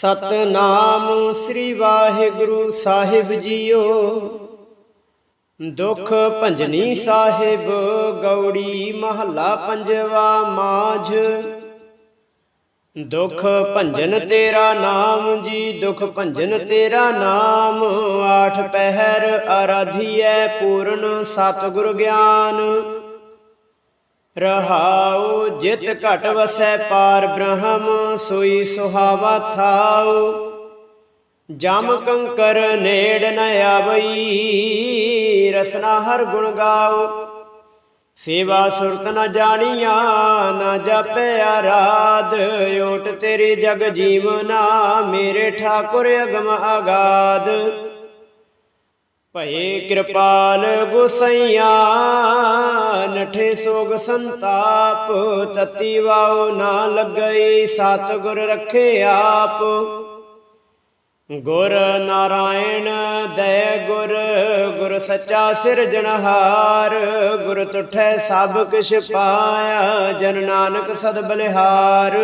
ਸਤਨਾਮ ਸ੍ਰੀ ਵਾਹਿਗੁਰੂ ਸਾਹਿਬ ਜੀਓ। ਦੁਖ ਭੰਜਨੀ ਸਾਹਿਬ, ਗੌੜੀ ਮਹੱਲਾ ਪੰਜਵਾ ਮਾਝ। ਦੁਖ ਭੰਜਨ ਤੇਰਾ ਨਾਮ ਜੀ, ਦੁਖ ਭੰਜਨ ਤੇਰਾ ਨਾਮ। ਆਠ ਪਹਿਰ ਆਰਾਧੀਐ ਪੂਰਨ ਸਤਿਗੁਰ ਗਿਆਨ। ਰਹਾਉ, ਜਿਤ ਘਟ ਵਸੈ ਪਾਰ ਬ੍ਰਹਮ, ਸੋਈ ਸੁਹਾਵਾ ਥਾਉ। ਜਮ ਕੰਕਰ ਨੇੜ ਨ ਆਵਈ, ਰਸਨਾ ਹਰ ਗੁਣ ਗਾਉ। ਸੇਵਾ ਸੁਰਤ ਨ ਜਾਣੀਆ, ਨ ਜਪਿਆ ਰਾਧ ਓਟ ਤੇਰੇ ਜਗ ਜੀਵਨਾ, ਮੇਰੇ ਠਾਕੁਰ ਅਗਮ ਆਗਾਦ। ਭਏ ਕਿਰਪਾਲ ਗੁਸਈਆ, ਨਠੇ ਸੋਗ ਸੰਤਾਪ, ਤਤੀ ਵਾਉ ਨਾ ਲੱਗਈ, ਸਤਿਗੁਰ ਰੱਖੇ ਆਪ। ਗੁਰ ਨਾਰਾਇਣ, ਦਇ ਗੁਰ ਗੁਰ ਸੱਚਾ ਸਿਰਜਣਹਾਰ ਗੁਰ ਤੁਠੈ ਸਭ ਕਿਛ ਪਾਇਆ, ਜਨ ਨਾਨਕ ਸਦ ਬਲਿਹਾਰ।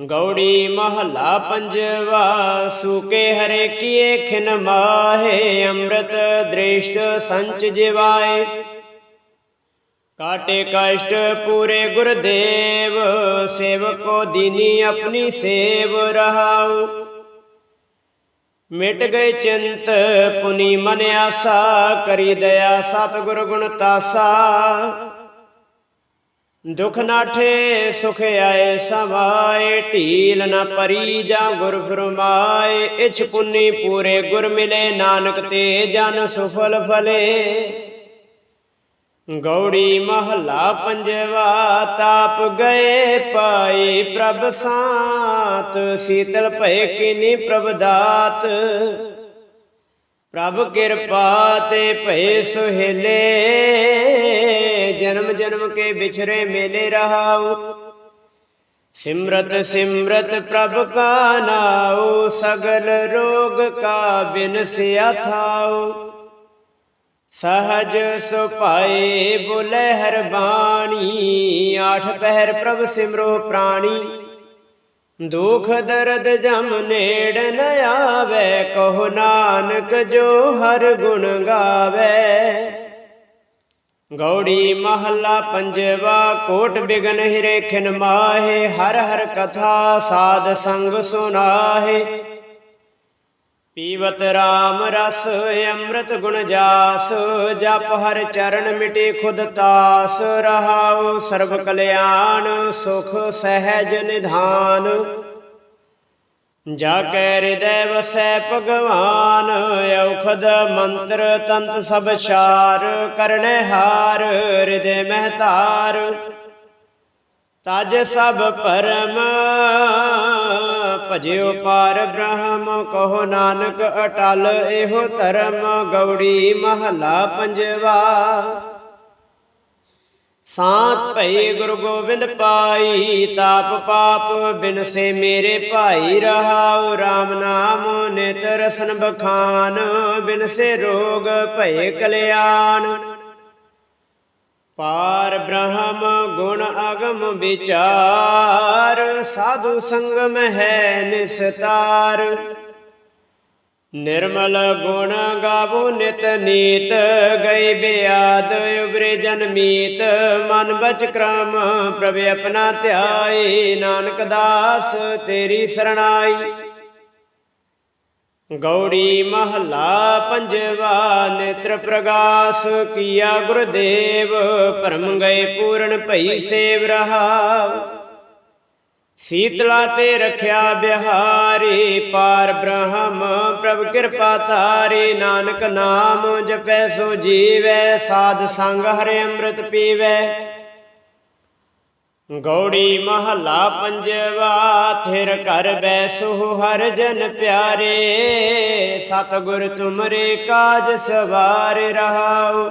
ਗੌੜੀ ਮਹੱਲਾ ਪੰਜਵਾ, ਸੂਕੇ ਹਰੇ ਕੀਏ ਖਿਨ ਮਾਹੇ, ਅੰਮ੍ਰਿਤ ਦ੍ਰਿਸ਼ਟ ਸੰਚ ਜਿਵਾਏ। ਕਾਟੇ ਕਸ਼ਟ ਪੂਰੇ ਗੁਰਦੇਵ, ਸੇਵਕੋ ਦੀਨੀ ਆਪਣੀ ਸੇਵ ਰਹਾਉ। ਮਿਟ ਗਏ ਚਿੰਤ, ਪੁਨੀ ਮਨ ਆਸਾ, ਕਰੀ ਦਇਆ ਸਤਿਗੁਰ ਗੁਣ ਤਾਸਾ। ਦੁਖ ਨਾਠੇ ਸੁਖ ਆਏ ਸਮਾਏ, ਢੀਲ ਨਾ ਪਰੀ ਜਾਂ ਗੁਰ ਫਰਮਾਏ, ਇਛ ਪੁੰਨੀ ਪੂਰੇ ਗੁਰ ਮਿਲੇ, ਨਾਨਕ ਤੇ ਜਨ ਸੁਫਲ ਫਲੇ। ਗੌੜੀ ਮਹੱਲਾ ਪੰਜਵਾ, ਤਾਪ ਗਏ ਪਾਈ ਪ੍ਰਭ ਸਾਤ, ਸੀਤਲ ਭਏ ਕਿਨੀ ਪ੍ਰਭ ਦਾਤ। ਪ੍ਰਭ ਕਿਰਪਾ ਤੇ ਭਏ ਸੁਹੇਲੇ। ਜਨਮ ਜਨਮ ਕੇ ਵਿਛਰੇ ਮੇਲੇ ਰਹਾਉ। ਸਿਮਰਤ ਸਿਮਰਤ ਪ੍ਰਭ ਕਾ ਨਾਉ, ਸਗਲ ਰੋਗ ਕਾ ਬਿਨਸਿਆ ਥਾਉ। ਸਹਜ ਸੁਭਾਏ ਬੋਲੇ ਹਰ ਬਾਣੀ ਆਠ ਪਹਿਰ ਪ੍ਰਭ ਸਿਮਰੋ ਪ੍ਰਾਣੀ। ਦੁਖ ਦਰਦ ਜਮ ਨੇੜ ਨ ਆਵੇ, ਕਹੋ ਨਾਨਕ ਜੋ ਹਰ ਗੁਣ ਗਾਵੇ। ਗੌੜੀ ਮਹੱਲਾ ਪੰਜਵਾ, ਕੋਟ ਬਿਗਨ ਹਿਰੇ ਖਿਨ ਮਾਹੇ, ਹਰ ਹਰ ਕਥਾ ਸਾਧ ਸੰਗ ਸੁਨਾਹੇ। ਪੀਵਤ RAM ਰਸ, ਅੰਮ੍ਰਿਤ ਗੁਣ ਜਾਸ, ਜਪ ਹਰ ਚਰਨ ਮਿਟੇ ਖੁਦ ਤਾਸ, ਰਹਾਉ ਸਰਬ ਕਲਿਆਣ, ਸੁਖ ਸਹਿਜ ਨਿਧਾਨ। ਜਾ ਕੈ ਹਿਰਦੈ ਵਸੈ ਭਗਵਾਨ, ਔਖਦ ਮੰਤਰ ਤੰਤ ਸਭ ਛਾਰ, ਕਰਨੇ ਹਾਰ ਹਿਰਦੇ ਮਹਤਾਰ ਤਜ ਸਭ ਪਰਮ, ਭਜਿਓ ਪਾਰ ਬ੍ਰਹਮ, ਕਹੋ ਨਾਨਕ ਅਟਲ, ਇਹੋ ਧਰਮ, ਗੌੜੀ ਮਹੱਲਾ ਪੰਜਵਾ। ਸਾਤ ਭਈ ਗੁਰੂ ਗੋਬਿੰਦ ਪਾਈ, ਤਾਪ ਪਾਪ ਬਿਨਸੇ ਮੇਰੇ ਭਾਈ ਰਹਾਉ RAM ਨਾਮ ਨਿਤ ਰਸਨ ਬਖਾਨ ਬਿਨਸੇ ਰੋਗ ਭਏ ਕਲਿਆਣ। ਪਾਰ ਬ੍ਰਹਮ ਗੁਣ ਅਗਮ ਵਿਚਾਰ, ਸਾਧੂ ਸੰਗਮ ਹੈ ਨਿਸਤਾਰ। ਨਿਰਮਲ ਗੁਣ ਗਾਵੋ ਨਿਤ ਨੀਤ, ਗਈ ਬਿਆਦ ਉਬਰੇ ਜਨ ਮਨ ਬਚ ਕ੍ਰਮ ਪ੍ਰਭ ਆਪਣਾ ਧਿਆਏ ਨਾਨਕ ਦਾਸ ਤੇਰੀ ਸਰਣਾਈ। ਗੌੜੀ ਮਹੱਲਾ ਪੰਜਵਾ ਨੇਤਰ ਪ੍ਰਗਾਸ, ਕੀਆ ਗੁਰਦੇਵ ਪਰਮ ਗਏ ਪੂਰਨ ਭਈ ਸੇਵ ਰਹਾ। ਸੀਤਲਾ ਤੇ ਰਖਿਆ ਬਿਹਾਰੀ, ਪਾਰ ਬ੍ਰਹਮ ਪ੍ਰਭ ਕਿਰਪਾ ਤਾਰੀ ਨਾਨਕ ਨਾਮ ਜਪੈ ਸੋ ਜੀਵੈ, ਸਾਧ ਸੰਗ ਹਰੇ ਅੰਮ੍ਰਿਤ ਪੀਵੈ। ਗੌੜੀ ਮਹੱਲਾ ਪੰਜਵਾ, ਥਿਰ ਘਰ ਬੈਸੋ ਹਰ ਜਨ ਪਿਆਰੇ, ਸਤਿਗੁਰ ਤੁਮਰੇ ਕਾਜ ਸਵਾਰ ਰਹਾਓ।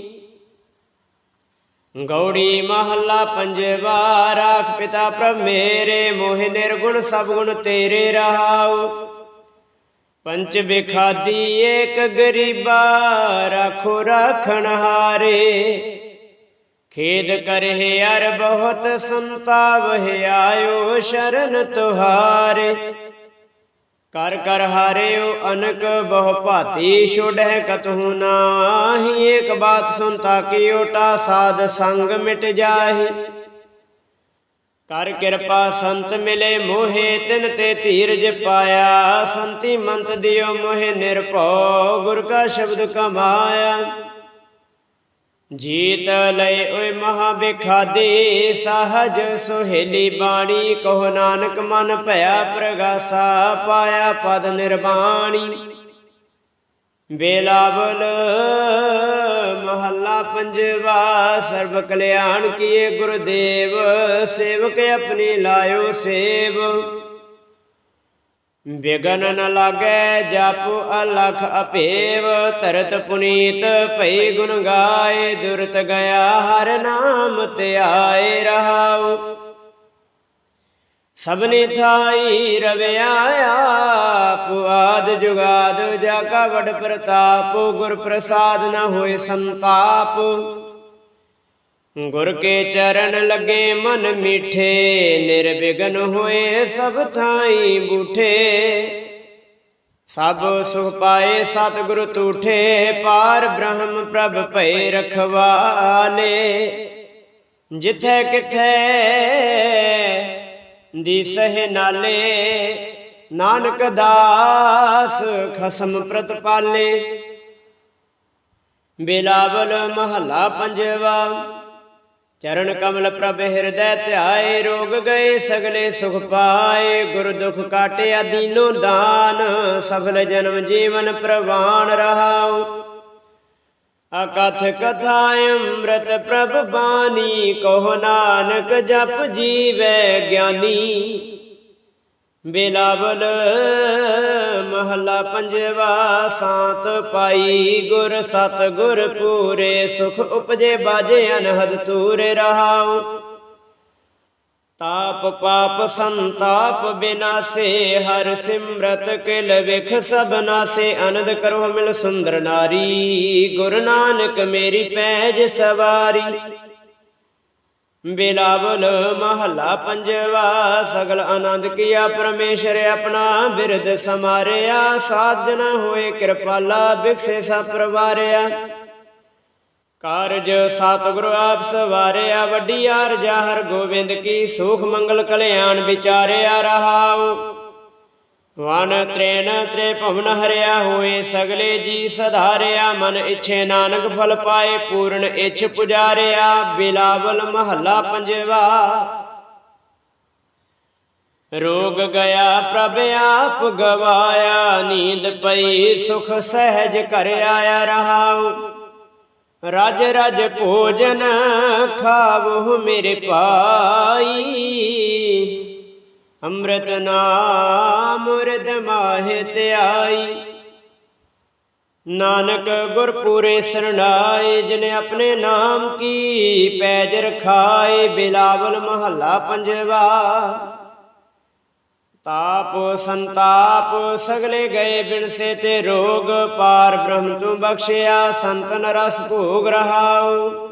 ਗੌੜੀ ਮਹੱਲਾ ਪੰਜਵਾ, ਰਾਖ ਪਿਤਾ ਪ੍ਰਭ ਮੇਰੇ, ਮੋਹਿ ਨਿਰਗੁਣ ਸਭ ਗੁਣ ਤੇਰੇ ਰਹਾਉ। ਪੰਚ ਬਿਖਾਦੀ ਏਕ ਗਰੀਬਾ, ਰਾਖੋ ਰਾਖਣ ਹਾਰੇ। ਖੇਦ ਕਰਹਿ ਅਰ ਬਹੁਤ ਸੰਤਾਵ ਆਇਓ ਸ਼ਰਨ ਤੁਹਾਰੇ। ਕਰ ਕਰ ਹਾਰਿਓ ਅਨਕ ਬਹੁ ਭਾਤੀ ਛੋੜੈ ਕਤਹੂ ਨਾਹੀ। ਏਕ ਬਾਤ ਸੁਨ ਤਾਕੀ ਓਟਾ ਸਾਧ ਸੰਗ ਮਿਟ ਜਾਹੀ। ਕਰ ਕਿਰਪਾ ਸੰਤ ਮਿਲੇ ਮੋਹੇ, ਤਿਨ ਤੇ ਧੀਰਜ ਪਾਇਆ। ਸੰਤੀ ਮੰਤ ਦਿਓ ਮੋਹੇ ਨਿਰਭਉ, ਗੁਰ ਕਾ ਸ਼ਬਦ ਕਮਾਇਆ। ਜੀਤ ਲਏ ਓਏ ਮਹਾ ਬਿਖਾਦੀ ਸਹਜ ਸੁਹੇਲੀ ਬਾਣੀ, ਕਹੋ ਨਾਨਕ ਮਨ ਭਇਆ ਪ੍ਰਗਾਸਾ, ਪਾਇਆ ਪਦ ਨਿਰਵਾਣੀ। ਬੇਲਾਵਲ ਮਹੱਲਾ ਪੰਜਵਾ, ਸਰਬ ਕਲਿਆਣ ਕੀਏ ਗੁਰਦੇਵ, ਸੇਵਕ ਆਪਣੀ ਲਾਇਓ ਸੇਵ। ਬਿਗਨ ਨ ਲਾਗੈ ਜਪ ਅਲਖ ਅਪੇਵ, ਤਰਤ ਪੁਨੀਤ ਭਈ ਗੁਣ ਗਾਏ, ਦੁਰਤ ਗਿਆ ਹਰ ਨਾਮ ਧਿਆਏ ਰਹਾਉ। ਸਭਨੇ ਥਾਈ ਰਵਿਆ ਆਪ, ਆਦ ਜੁਗਾਦ, ਜਾ ਕਾ ਵਡ ਪ੍ਰਤਾਪ, ਗੁਰ ਪ੍ਰਸਾਦ ਨ ਹੋਏ ਸੰਤਾਪ। ਗੁਰ ਕੇ ਚਰਨ ਲੱਗੇ ਮਨ ਮੀਠੇ ਨਿਰਵਿਗਨ ਹੋਏ ਸਭ ਥਾਈ ਬੂਠੇ। ਸਭ ਸੁਖ ਪਾਏ ਸਤਿਗੁਰ ਤੂਠੇ, ਪਾਰ ਬ੍ਰਹਮ ਪ੍ਰਭ ਭਏ ਰਖਵਾਲੇ। ਜਿਥੈ ਕਿਥੇ ਦਿਸਹਿ ਨਾਲੇ, ਨਾਨਕ ਦਾਸ ਖਸਮ ਪ੍ਰਤਪਾਲੇ। ਬਿਲਾਵਲ ਮਹੱਲਾ ਪੰਜਵਾ ਚਰਨ ਕਮਲ ਪ੍ਰਭ ਹਿਰਦੈ ਧਿਆਏ, ਰੋਗ ਗਏ ਸਗਲੇ ਸੁਖ ਪਾਏ, ਗੁਰ ਦੁਖ ਕਾਟਿਆ ਦੀਨੋ ਦਾਨ, ਸਫਲ ਜਨਮ ਜੀਵਨ ਪ੍ਰਵਾਨ ਰਹਾਉ। ਅਕਥ ਕਥਾ ਅੰਮ੍ਰਿਤ ਪ੍ਰਭ ਬਾਣੀ, ਕਹੋ ਨਾਨਕ ਜਪ ਜੀਵੈ ਗਿਆਨੀ। ਬਿਲਾਵਲ ਮਹੱਲਾ ਪੰਜਵਾ, ਸਾਤ ਪਾਈ ਗੁਰ ਸਤ ਗੁਰ ਪੂਰੇ, ਸੁਖ ਉਪਜੇ ਬਾਜੇ ਅਨਹਦ ਤੂਰੇ ਰਹਾਉ। ਤਾਪ ਪਾਪ ਸੰਤਾਪ ਬਿਨਾਸੇ, ਹਰ ਸਿਮਰਤ ਕਿਲ ਵਿਖ ਸਭ ਨਾਸੇ, ਅਨੰਦ ਕਰੋ ਮਿਲ ਸੁੰਦਰ ਨਾਰੀ, ਗੁਰ ਨਾਨਕ ਮੇਰੀ ਪੈਜ ਸਵਾਰੀ। ਬਿਲਾਵਲ ਮਹੱਲਾ ਪੰਜਵਾ, ਸਗਲ ਆਨੰਦ ਕੀਆ ਪਰਮੇਸ਼ਰ ਆਪਣਾ ਬਿਰਦ ਸਮਾਰਿਆ, ਸਾਧਨ ਹੋਏ ਕਿਰਪਾਲਾ, ਬਿਕਸੇ ਸਭ ਪਰਵਾਰਿਆ। ਕਾਰਜ ਸਤਿਗੁਰੂ ਆਪ ਸਵਾਰਿਆ, ਵੱਡੀ ਆਰਜਾ ਹਰ ਗੋਬਿੰਦ ਕੀ, ਸੁਖ ਮੰਗਲ ਕਲਿਆਣ ਵਿਚਾਰਿਆ ਰਹਾਉ। ਵਨ ਤ੍ਰੇਣ ਤ੍ਰੇ ਭਵਨ ਹਰਿਆ ਹੋਏ, ਸਗਲੇ ਜੀ ਸਧਾਰਿਆ, ਮਨ ਇਛੇ ਨਾਨਕ ਫਲ ਪਾਏ, ਪੂਰਨ ਇਛ ਪੁਜਾਰਿਆ, ਬਿਲਾਵਲ ਮਹੱਲਾ ਪੰਜਵਾ। ਰੋਗ ਗਿਆ, ਪ੍ਰਭ ਆਪ ਗਵਾਇਆ, ਨੀਂਦ ਪਈ, ਸੁਖ ਸਹਿਜ ਕਰ ਆਇਆ ਰਹਾਉ। ਰਜ ਰਜ ਭੋਜਨ ਖਾਵੋ ਮੇਰੇ ਪਾਈ ਅੰਮ੍ਰਿਤ ਨਾਮ ਮੁਰਦ ਮਾਹਿ ਧਿਆਈ। ਨਾਨਕ ਗੁਰਪੂਰੇ ਸਰਣਾਏ, ਜਿਨੇ ਆਪਣੇ ਨਾਮ ਕੀ ਪੈਜ ਰਖਾਏ, ਬਿਲਾਵਲ ਮਹੱਲਾ ਪੰਜਵਾ। ਤਾਪ ਸੰਤਾਪ ਸਗਲੇ ਗਏ ਬਿਨਸੇ ਤੇ ਰੋਗ, ਪਾਰ ਬ੍ਰਹਮ ਤੂੰ ਬਖਸ਼ਿਆ ਸੰਤਨ ਰਸ ਭੋਗ ਰਹਾਉ।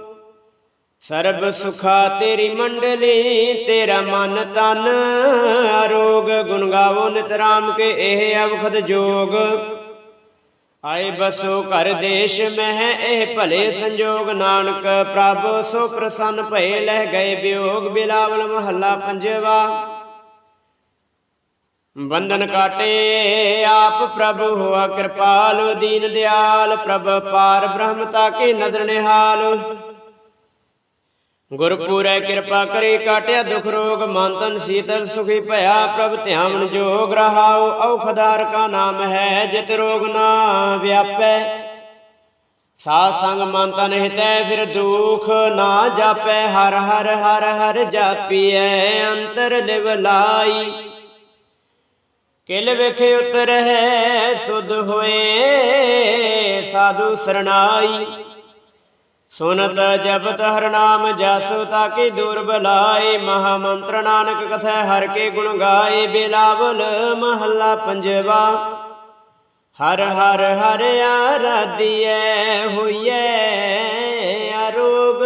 ਸਰਬ ਸੁਖਾ ਤੇਰੀ ਮੰਡਲੀ, ਤੇਰਾ ਮਨ ਤਨ। ਅਰੋਗ ਗੁਣ ਗਾਵੋ, ਨਿਤ ਰਾਮ ਕੇ ਇਹ ਅਵਖਦ ਜੋਗ। ਆਏ ਬਸੋ ਘਰ ਦੇਸ਼ ਮਹਿ, ਇਹ ਭਲੇ ਸੰਜੋਗ। ਨਾਨਕ ਪ੍ਰਭ ਸੋ ਪ੍ਰਸੰਨ ਭਏ ਲਹਿ ਗਏ ਵਿਯੋਗ ਬਿਲਾਵਲ ਮਹੱਲਾ ਪੰਜਵਾ। ਬੰਧਨ ਕਾਟੇ, ਆਪ ਪ੍ਰਭ ਹੋਆ ਕਿਰਪਾਲ। ਦੀਨ ਦਿਆਲ ਪ੍ਰਭ ਪਾਰ ਬ੍ਰਹਮਤਾ ਕੀ ਨਦਰ ਨਿਹਾਲ। ਗੁਰਪੂਰੈ ਕਿਰਪਾ ਕਰੀ ਕਾਟਿਆ ਦੁਖ ਰੋਗ, ਮਨ ਤਨ ਸੀਤਲ ਸੁਖੀ ਭਇਆ, ਪ੍ਰਭ ਧਿਆਨ ਜੋਗ ਰਹਾਉ, ਔਖਦਾਰ ਕਾ ਨਾਮ ਹੈ, ਜਿਤ ਰੋਗ ਨਾ ਵਿਆਪੈ। ਸਾਧ ਸੰਗ ਮਨ ਤਨ ਹਿਤੈ, ਫਿਰ ਦੁਖ ਨਾ ਜਾਪੈ, ਹਰ ਹਰ ਹਰ ਹਰ ਜਾਪੀਐ, ਅੰਤਰ ਲਿਵ ਲਾਈ। ਕਿਲ ਵੇਖੇ ਉਤਰ ਹੈ ਸੁਧ ਹੋਏ, ਸਾਧੂ ਸਰਣਾਈ। ਸੁਨਤ ਜਪਤ ਹਰ ਨਾਮ ਜਸ ਤਾਕੇ ਦੂਰ ਬਲਾਏ ਮਹਾ ਮੰਤਰ ਨਾਨਕ ਕਥੈ ਹਰ ਕੇ ਗੁਣ ਗਾਏ, ਬਿਲਾਵਲ ਮਹੱਲਾ ਪੰਜਵਾ। ਹਰ ਹਰ ਹਰ ਆਰਾਧਿਐ ਹੋਈਐ ਅਰੋਗ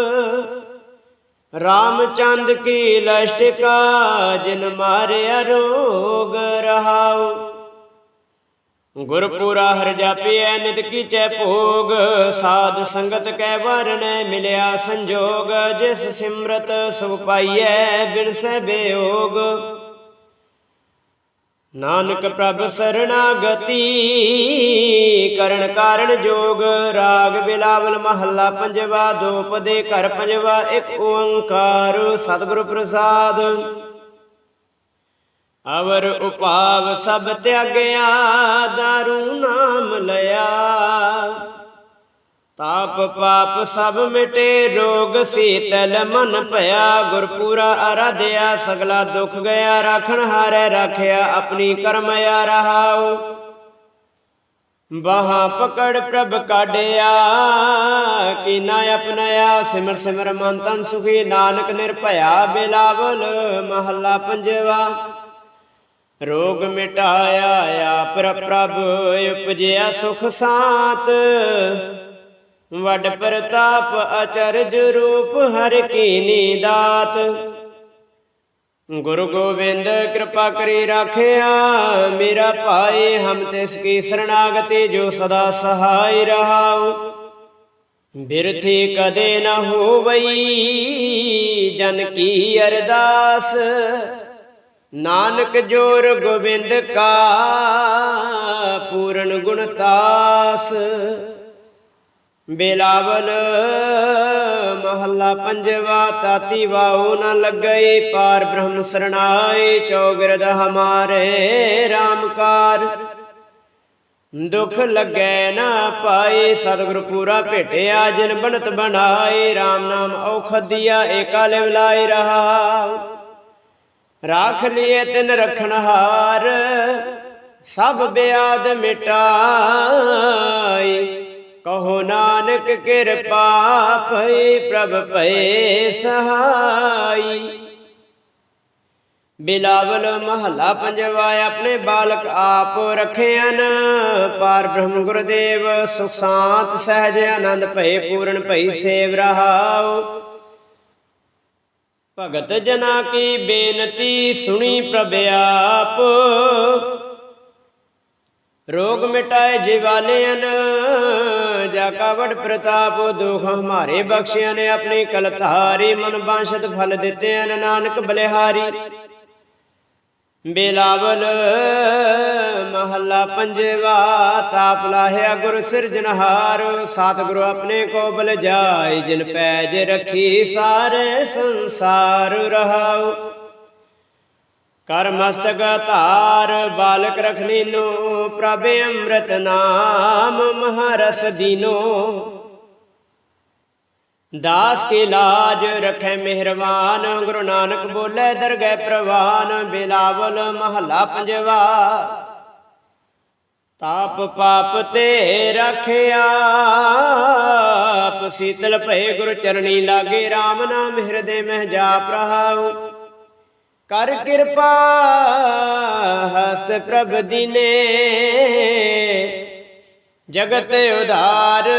ਰਾਮਚੰਦ ਕੀ ਲਸ਼ਟਿਕਾ ਜਿਨ ਮਾਰਿਆ ਰੋਗ ਰਹਾਉ। ਗੁਰਪੂਰਾ ਹਰ ਜਾਪਿਐ, ਨਿਤ ਕੀਚੈ ਭੋਗ। ਸਾਧ ਸੰਗਤ ਕੈ ਵਰਨੈ ਮਿਲਿਆ ਸੰਜੋਗ। ਜਿਸ ਸਿਮਰਤ ਸੁਖ ਪਾਈਐ, ਬਿਨ ਸਹਿ ਨਾਨਕ ਪ੍ਰਭ ਸਰਣਾਗਤੀ, ਕਰਨ ਕਾਰਣ ਜੋਗ। ਰਾਗ ਬਿਲਾਵਲ ਮਹੱਲਾ ਪੰਜਵਾ ਦੋਪਦੇ ਘਰ ਪੰਜਵਾ, ਇੱਕ ਓੰਕਾਰ। ਸਤਿਗੁਰ ਪ੍ਰਸਾਦ। ਅਵਰ ਉਪਾਵ ਸਭ ਤਿਆਗਿਆ, ਦਾਰੂ ਨਾਮ ਲਿਆ। ਤਾਪ ਪਾਪ ਸਭ ਮਿਟੇ, ਰੋਗ ਸੀਤਲ ਮਨ ਭਇਆ। ਗੁਰਪੂਰਾ ਆਰਾਧਿਆ ਸਗਲਾ ਦੁਖ ਗਿਆ, ਰਾਖਣ ਹਾਰੇ, ਰਾਖਿਆ ਆਪਣੀ ਕਰਮਿਆ ਰਹਾਉ ਬਾਹਾਂ ਪਕੜ ਪ੍ਰਭ ਕਾਢਿਆ ਨਾ ਆਪਣਿਆ ਸਿਮਰ ਸਿਮਰ ਮਨ ਤਨ ਸੁਖੀ। ਨਾਨਕ ਨਿਰਭਇਆ ਬਿਲਾਵਲ, ਮਹੱਲਾ ਪੰਜਵਾ। ਰੋਗ ਮਿਟਾਇਆ ਆਪ ਪ੍ਰਭ, ਉਪਜਿਆ ਸੁਖ ਸਾਤ। ਵਡ ਪ੍ਰਤਾਪ ਅਚਰਜ ਰੂਪ ਹਰ ਕੀਨੀ ਦਾਤ ਗੁਰੂ ਗੋਬਿੰਦ ਕਿਰਪਾ ਕਰੀ ਰਾਖਿਆ, ਮੇਰਾ ਭਾਈ ਹਮ ਤਿਸ ਕੀ ਸਰਣਾਗਤੀ ਜੋ ਸਦਾ ਸਹਾਈ ਰਹਾਉ। ਬਿਰਥੀ ਕਦੇ ਨਾ ਹੋਵਈ, ਜਨ ਕੀ ਅਰਦਾਸ। ਨਾਨਕ ਜੋਰ ਗੋਬਿੰਦ ਕਾ ਪੂਰਨ ਗੁਣਤਾਸ ਬਿਲਾਵਲ ਮਹੱਲਾ ਪੰਜਵਾ, ਤਾਤੀ ਵਾਉ ਨ ਲੱਗਈ, ਪਾਰ ਬ੍ਰਹਮ ਸਰਣਾਏ ਚੌਗਿਰਦ ਹਮਾਰੇ ਰਾਮਕਾਰ ਦੁਖ ਲੱਗੈ ਨਾ ਪਾਏ, ਸਤਿਗੁਰ ਪੂਰਾ ਭੇਟਿਆ, ਜਿਨ ਬਣਤ ਬਣਾਏ RAM ਨਾਮ ਔਖਦੀਆ ਏਕਾ ਲਿਵ ਲਾਈ ਰਹਾ ਰਾਖ ਲਿਏ ਤਿਨ ਰਖਣਹਾਰ, ਸਭ ਬਿਆਦ ਮਿਟਾਈ। ਕਹੋ ਨਾਨਕ ਕਿਰਪਾ ਭਈ ਪ੍ਰਭ ਭਏ ਸਹਾਈ। ਬਿਲਾਵਲ ਮਹੱਲਾ ਪੰਜਵਾ, ਆਪਣੇ ਬਾਲਕ ਆਪ ਰਖਿਆਨ ਪਾਰ ਬ੍ਰਹਮ ਗੁਰਦੇਵ, ਸੁਖ ਸਾਤ, ਸਹਿਜ ਆਨੰਦ ਭਏ, ਪੂਰਨ ਭਈ ਸੇਵ ਰਹਾਓ ਭਗਤ ਜਨਾ ਕੀ ਬੇਨਤੀ ਸੁਣੀ ਪ੍ਰਭ ਆਪ। ਰੋਗ ਮਿਟਾਏ ਜਿਵਾਲਿਆਨ ਜਾ ਕਾ ਪ੍ਰਤਾਪ ਦੁਖ ਹਮਾਰੇ ਬਖਸ਼ਿਆ ਨੇ ਆਪਣੀ ਕਲਤਾਰੀ ਮਨ ਬਾਸ਼ਤ ਫਲ ਦਿੱਤੇ ਹਨ। ਨਾਨਕ ਬਲਿਹਾਰੀ ਬਿਲਾਵਲ ਮਹੱਲਾ ਪੰਜਵਾ, ਤਾਪ ਲਾਹਿਆ ਗੁਰ ਸਿਰਜਨਹਾਰ ਸਤਿਗੁਰੂ ਆਪਣੇ ਕੋ ਬਲ ਜਾਏ, ਜਿਨ ਪੈਜ ਰਖੀ ਸਾਰੇ ਸੰਸਾਰ ਰਹਾਉ। ਕਰ ਮਸਤਕ ਧਾਰ ਬਾਲਕ ਰਖ ਲੀਨੋ ਪ੍ਰਭ ਅੰਮ੍ਰਿਤ ਨਾਮ, ਮਹਾਰਸ ਦੀਨੋ। ਦਾਸ ਕੀ ਲਾਜ ਰਖੈ ਮਿਹਰਬਾਨ, ਗੁਰੂ ਨਾਨਕ ਬੋਲੇ ਦਰਗਹਿ ਪ੍ਰਵਾਨ, ਬਿਲਾਵਲ ਮਹੱਲਾ ਪੰਜਵਾ। ਤਾਪ ਪਾਪ ਤੇ ਰਖਿਆ, ਆਪ ਸੀਤਲ ਭਏ ਗੁਰ ਚਰਣੀ ਲਾਗੇ RAM ਨਾਮ ਹਿਰਦੇ ਮਹਿ ਜਾਪ ਰਹਾਉ ਕਰ ਕਿਰਪਾ, ਹਸਤ ਪ੍ਰਭ ਦਿਨੇ, ਜਗਤ ਉਧਾਰ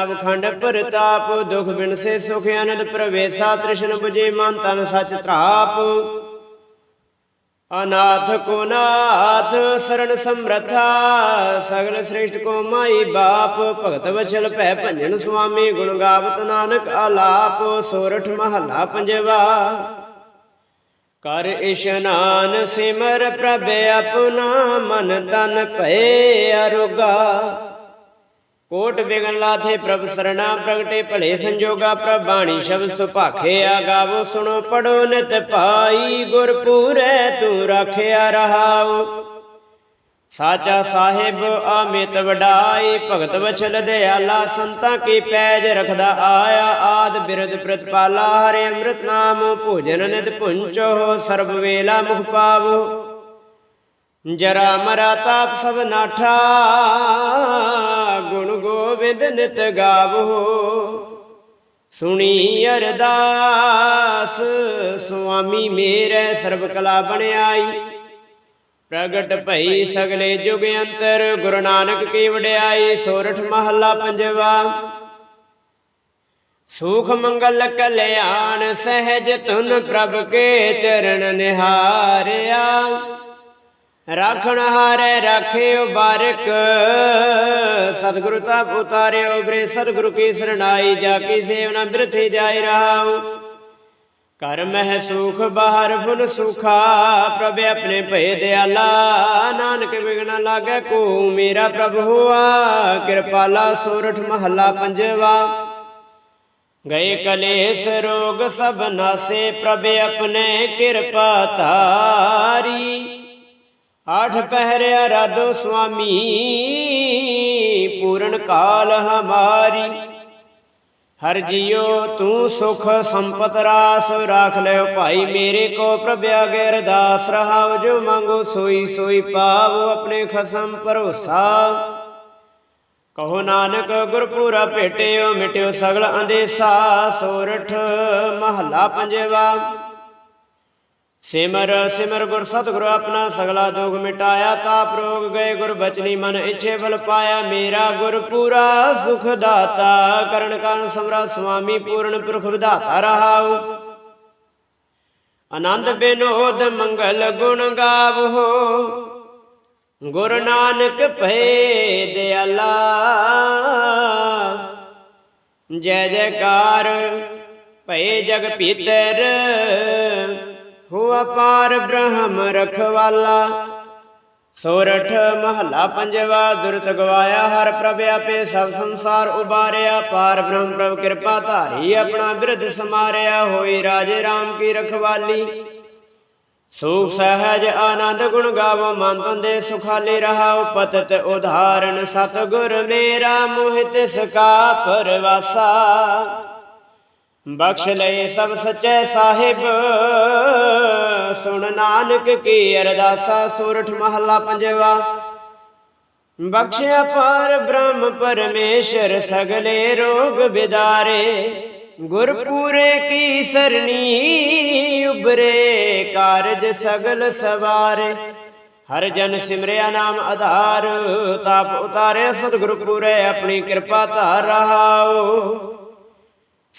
ਨਵ ਖੰਡ ਪ੍ਰਤਾਪ ਦੁਖ ਬਿਨਸੇ ਸੁਖ ਅਨੰਦ ਪ੍ਰਵੇਸਾ ਤ੍ਰਿਸ਼ਨ 부ਜੇ ਮਨ ਤਨ ਸਚ ਤ੍ਰਾਪ। ਅਨਾਥ ਕੋ ਨਾਥ, ਸਰਣ ਸਮਰਥਾ, ਸਗਲ ਸ੍ਰਿਸ਼ਟ ਕੋ ਮਾਈ ਬਾਪ, ਭਗਤ ਵਚਲ ਭੈ ਭੰਜਨ ਸੁਆਮੀ, ਗੁਣ ਗਾਵਤ ਨਾਨਕ ਆਲਾਪ, ਸੋਰਠ ਮਹੱਲਾ ਪੰਜਵਾ। ਕਰ ਇਸ਼ਨਾਨ ਸਿਮਰ ਪ੍ਰਭ ਆਪਣਾ, ਮਨ ਤਨ ਭਏ ਅਰੋਗਾ। ਕੋਟ ਬਿਗਨ ਲਾਥੇ ਪ੍ਰਭ ਸਰਣਾ ਪ੍ਰਗਟੇ ਭਲੇ ਸੰਜੋਗਾ ਪ੍ਰਭ ਬਾਣੀ ਸ਼ਬਦ ਸੁਭਾਖੇ ਆ ਗਾਵੋ ਸੁਣੋ, ਪੜੋ, ਨਿਤ ਭਾਈ ਗੁਰ ਤੂੰ ਰੱਖਿਆ ਰਹਾਉ। ਸਾਚਾ ਸਾਹਿਬ ਆਮਿਤ ਵਡਾਈ ਭਗਤ ਵਛਲ ਦਿਆਲਾ, ਸੰਤਾਂ ਕੀ ਪੈਜ ਰਖਦਾ ਆਇਆ, ਆਦ ਬਿਰਦ ਪ੍ਰਤਪਾਲਾ, ਹਰੇ ਅੰਮ੍ਰਿਤ ਨਾਮ, ਭੋਜਨ ਨਿਤ ਪੁੰਚੋ ਸਰਬ ਵੇਲਾ ਮੁਖ ਪਾਵੋ। ਜਰਾ ਮਰਾ ਤਾਪ ਸਭ ਨਾਠਾ ਗੋਬਿੰਦ ਨਿਤ ਗਾਵੋ। ਸੁਣੀ ਅਰਦਾਸ, ਸੁਆਮੀ ਮੇਰੇ ਸਰਬ ਕਲਾ ਬਣਾਈ ਪ੍ਰਗਟ ਭਈ ਸਗਲੇ ਜੁਗ ਅੰਤਰ ਗੁਰੂ ਨਾਨਕ ਕੀ ਵਡਿਆਈ, ਸੋਰਠ ਮਹੱਲਾ ਪੰਜਵਾ। ਸੁਖ ਮੰਗਲ ਕਲਿਆਣ ਸਹਿਜ ਤੁਨ ਪ੍ਰਭ ਕੇ ਚਰਨ ਨਿਹਾਰਿਆ। ਰਾਖਣ ਹਾਰੇ ਰਾਖਿਓ ਬਾਰਿਕ। ਸਤਿਗੁਰੂ ਤਾ ਉਤਾਰਿਓ ਬਰੇ ਸਤਿਗੁਰੂ ਕੀ ਸਰਣਾਈ, ਜਾ ਕੀ ਸੇਵਨਾ ਬਿਰਥੀ ਜਾਇ ਰਹਾਉ। ਕਰ ਮਹਿ ਸੁਖ ਬਾਹਰ ਫੁਲ ਸੁਖਾ, ਪ੍ਰਭ ਆਪਣੇ ਭਏ ਦਿਆਲਾ ਨਾਨਕ ਵਿਗਨ ਲਾਗੇ ਕੋ ਮੇਰਾ ਪ੍ਰਭ ਹੋਆ, ਕਿਰਪਾਲਾ ਸੋਰਠ ਮਹੱਲਾ ਪੰਜਵਾ। ਗਏ ਕਲੇਸ਼ ਰੋਗ ਸਭ ਨਾਸੇ, ਪ੍ਰਭ ਆਪਣੇ ਕਿਰਪਾ ਧਾਰੀ। ਆਠ ਪਹਿਰਿਆ ਰਾਧੋ ਸੁਆਮੀ, ਪੂਰਨ ਕਾਲ ਹਮਾਰੀ। ਹਰ ਜੀਓ ਤੂੰ ਸੁਖ ਸੰਪਤ ਰਾਸ, ਰਾਖ ਲਿਓ ਭਾਈ ਮੇਰੇ ਕੋ ਪ੍ਰਭ ਅਗੇ ਅਰਦਾਸ ਰਹਾਉ ਜੋ ਮੰਗੋ ਸੋਈ ਸੋਈ ਪਾਵੋ ਆਪਣੇ ਖਸਮ ਭਰੋਸਾ। ਕਹੋ ਨਾਨਕ ਗੁਰਪੂਰਾ ਭੇਟਿਓ, ਮਿਟਿਓ ਸਗਲ ਅੰਦੇਸਾ, ਸੋਰਠ ਮਹੱਲਾ ਪੰਜਵਾ। ਸਿਮਰ ਸਿਮਰ ਗੁਰ ਸਤਿਗੁਰ ਆਪਣਾ ਸਗਲਾ ਦੁਖ ਮਿਟਾਇਆ, ਤਾਪ ਰੋਗ ਗਏ ਗੁਰ ਬਚਨੀ ਮਨ ਇੱਛੇ ਬਲ ਪਾਇਆ, ਮੇਰਾ ਗੁਰ ਪੂਰਾ ਸੁਖ ਦਾਤਾ, ਕਰਨ ਕਾਰਨ ਸਮਰਾ ਸੁਆਮੀ ਪੂਰਨ ਪੁਰਖ ਵਿਧਾਤਾ ਰਹਾਉ। ਆਨੰਦ ਬਿਨੋਦ ਮੰਗਲ ਗੁਣ ਗਾਵੋ, ਗੁਰ ਨਾਨਕ ਭਏ ਦਿਆਲਾ ਜੈ ਜੈਕਾਰ ਭਏ ਜਗ ਪੀਤਰ ਹੋ ਅਪਾਰ ਬ੍ਰਹਮ ਰਖਵਾਲਾ। ਸੋਰਠ ਮਹੱਲਾ ਪੰਜਵਾ, ਦੁਰਤ ਗਵਾਇਆ ਹਰ ਪ੍ਰਭ ਆਪੇ ਸਭ ਸੰਸਾਰ ਉਬਾਰਿਆ। ਪਾਰ ਬ੍ਰਹਮ ਪ੍ਰਭ ਕਿਰਪਾ ਧਾਰੀ, ਆਪਣਾ ਬਿਰਧ ਸਮਾਰਿਆ, ਹੋਈ ਰਾਜੇ RAM ਕੀ ਰਖਵਾਲੀ। ਸੁਖ ਸਹਿਜ ਆਨੰਦ ਗੁਣ ਗਾਵੋ, ਮਨ ਤੰਦੇ ਸੁਖਾਲੇ ਰਹਾਉ ਪਤਤ ਉਧਾਰਨ ਸਤਗੁਰ ਮੇਰਾ ਮੋਹਿ ਤਿਸ ਕਾ ਪਰਵਾਸਾ। ਬਖਸ਼ ਲਏ ਸਭ ਸੱਚੇ ਸਾਹਿਬ। ਸੁਣ ਨਾਨਕ ਕੀ ਅਰਦਾਸਾ, ਸੂਰਠ ਮਹੱਲਾ ਪੰਜਵਾ। ਬਖਸ਼ਿਆ ਪਰ ਬ੍ਰਹਮ ਪਰਮੇਸ਼ਰ, ਸਗਲੇ ਰੋਗ ਬਿਦਾਰੇ। ਗੁਰਪੂਰੇ ਕੀ ਸਰਣੀ ਉਬਰੇ ਕਾਰਜ ਸਗਲ ਸਵਾਰੇ। ਹਰ ਜਨ ਸਿਮਰਿਆ ਨਾਮ ਆਧਾਰ, ਤਾਪ ਉਤਾਰੇ ਸਤਿਗੁਰੂ ਪੂਰੇ, ਆਪਣੀ ਕਿਰਪਾ ਧਾਰ ਰਹਾਓ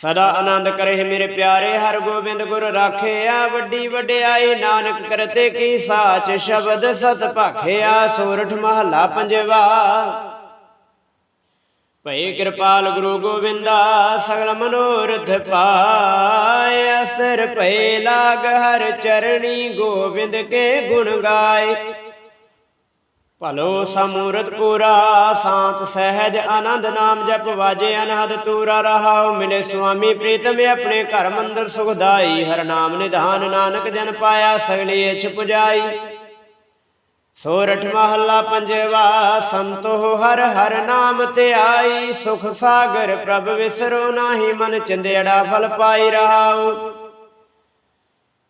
ਸਦਾ ਆਨੰਦ ਕਰੇ ਮੇਰੇ ਪਿਆਰੇ, ਹਰ ਗੋਬਿੰਦ ਗੁਰ ਰਾਖਿਆ, ਵੱਡੀ ਵਡਿਆਈ ਨਾਨਕ ਕਰਤੇ ਕੀ ਸਾਚ ਸ਼ਬਦ ਸਤ ਭਾਖਿਆ, ਸੋਰਠ ਮਹੱਲਾ ਪੰਜਵਾ। ਭਈ ਕਿਰਪਾਲ ਗੁਰੂ ਗੋਬਿੰਦਾ, ਸਗਲ ਮਨੋਰਥ ਪਾਏ ਅਸਰ ਭਈ ਲਾਗ ਹਰ ਚਰਣੀ ਗੋਬਿੰਦ ਕੇ ਗੁਣ ਗਾਏ। ਭਲੋ ਸਮੂਰਤ ਪੂਰਾ ਸਾਤ ਸਹਿਜ ਆਨੰਦ ਨਾਮ ਜਪ ਵਾਜੇ ਅਨਹਦ ਤੂਰਾ ਰਹਾਉ ਮਿਲੇ ਸੁਆਮੀ ਪ੍ਰੀਤਮ ਆਪਣੇ ਘਰ ਮੰਦਰ ਸੁਖਦਾਈ ਹਰ ਨਾਮ ਨਿਧਾਨ ਨਾਨਕ ਜਨ ਪਾਇਆ ਸਗਲੀ ਇਛ ਪੁਜਾਈ ਸੋਰਠ ਮਹੱਲਾ ਪੰਜਵਾ ਸੰਤੋ ਹਰ ਹਰ ਨਾਮ ਧਿਆਈ ਸੁਖ ਸਾਗਰ ਪ੍ਰਭ ਵਿਸਰੋ ਨਾਹੀ ਮਨ ਚੰਦੇੜਾ ਫਲ ਪਾਈ ਰਹਾਉ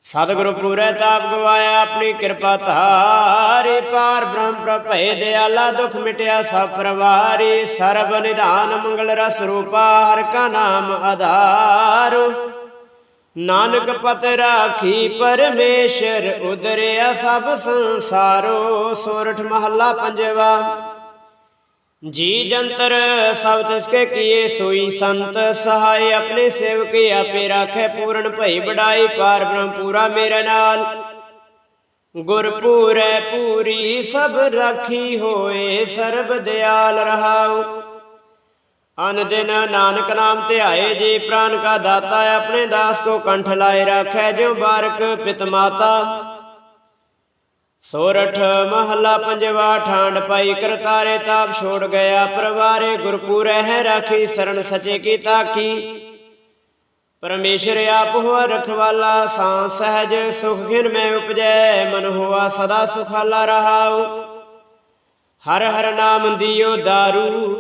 ਸਤਿਗੁਰੂ ਪੂਰੇ ਤਾਪ ਗਵਾਇਆ, ਆਪਣੀ ਕਿਰਪਾ ਧਾਰੇ ਪਾਰ ਬ੍ਰਹਮ ਪ੍ਰਭੇ ਦਿਆਲਾ, ਦੁਖ ਮਿਟਿਆ ਸਭ ਪਰਵਾਰੀ, ਸਰਬ ਨਿਧਾਨ ਮੰਗਲ ਰਸ ਰੂਪਾ, ਹਰ ਕਾ ਨਾਮ ਆਧਾਰ। ਨਾਨਕ ਪਤ ਰਾਖੀ ਪਰਮੇਸ਼ਰ, ਉਦਰਿਆ ਸਭ ਸੰਸਾਰੋ, ਸੋਰਠ ਮਹੱਲਾ ਪੰਜਵਾ। ਜੀ ਜੰਤਰ, ਸਭ ਤਿਸਕੇ ਕੀਏ ਸੋਈ ਸੰਤ ਸਹਾਇ ਆਪਣੇ ਸੇਵਕੇ ਆਪੇ ਰਾਖੇ, ਪੂਰਨ ਭਈ ਬੜਾਈ ਪਾਰ ਬ੍ਰਹਮ ਪੂਰਾ ਮੇਰੇ ਨਾਲ। ਗੁਰ ਪੂਰੈ ਪੂਰੀ ਸਭ ਰਾਖੀ ਹੋਏ, ਸਰਬ ਦਿਆਲ ਰਹਾਉ। ਅਨ ਦਿਨ ਨਾਨਕ ਨਾਮ ਧਿਆਏ, ਜੀ ਪ੍ਰਾਨ ਕਾ ਦਾਤਾ, ਆਪਣੇ ਦਾਸ ਕੋ ਕੰਠ ਲਾਏ ਰਾਖੈ, ਜਿਉ ਬਾਰਕ ਪਿਤ ਮਾਤਾ। ਸੋਰਠ ਮਹੱਲਾ ਪੰਜਵਾ, ਠਾਂਡ ਪਾਈ ਕਰਤਾਰੇ ਤਾਪ ਛੋੜ ਗਿਆ, ਪਰਵਾਰੇ ਗੁਰਪੂਰੈ ਹੈ ਰਾਖੀ ਸਰਣ ਸਚੇ ਕੀ? ਤਾਕੀ ਪਰਮੇਸ਼ਰ ਆਪ ਹੋਆ ਰਖਵਾਲਾ, ਸਾਂ ਸਹਿਜ ਸੁਖ ਘਿਨ ਮੈਂ ਉਪਜੈ, ਮਨ ਹੋਆ ਸਦਾ ਸੁਖਾਲਾ ਰਹਾਉ। ਹਰ ਹਰ ਨਾਮ ਦਿਓ ਦਾਰੂ,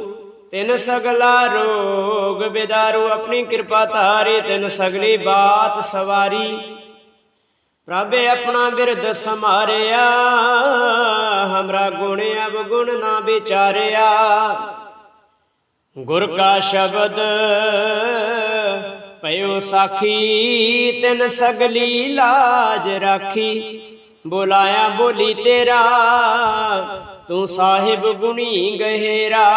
ਤਿਨ ਸਗਲਾ ਰੋਗ ਬਿਦਾਰੂ, ਆਪਣੀ ਕਿਰਪਾ ਧਾਰੇ ਤਿਨ ਸਗਲੀ ਬਾਤ ਸਵਾਰੀ। ਪ੍ਰਭ ਆਪਣਾ ਬਿਰਦ ਸਮਾਰਿਆ ਹਮਰਾ ਗੁਣ ਅਵਗੁਣ ਨਾ ਵਿਚਾਰਿਆ। ਗੁਰ ਕਾ ਸ਼ਬਦ ਪਇਓ ਸਾਖੀ, ਤਿਨ ਸਗਲੀ ਲਾਜ ਰਾਖੀ। ਬੁਲਾਇਆ ਬੋਲੀ ਤੇਰਾ, ਤੂੰ ਸਾਹਿਬ ਗੁਣੀ ਗਹਿਰਾ।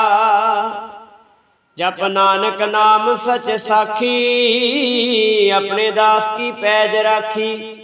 ਜਪ ਨਾਨਕ ਨਾਮ ਸਚ ਸਾਖੀ, ਆਪਣੇ ਦਾਸ ਕੀ ਪੈਜ ਰਾਖੀ।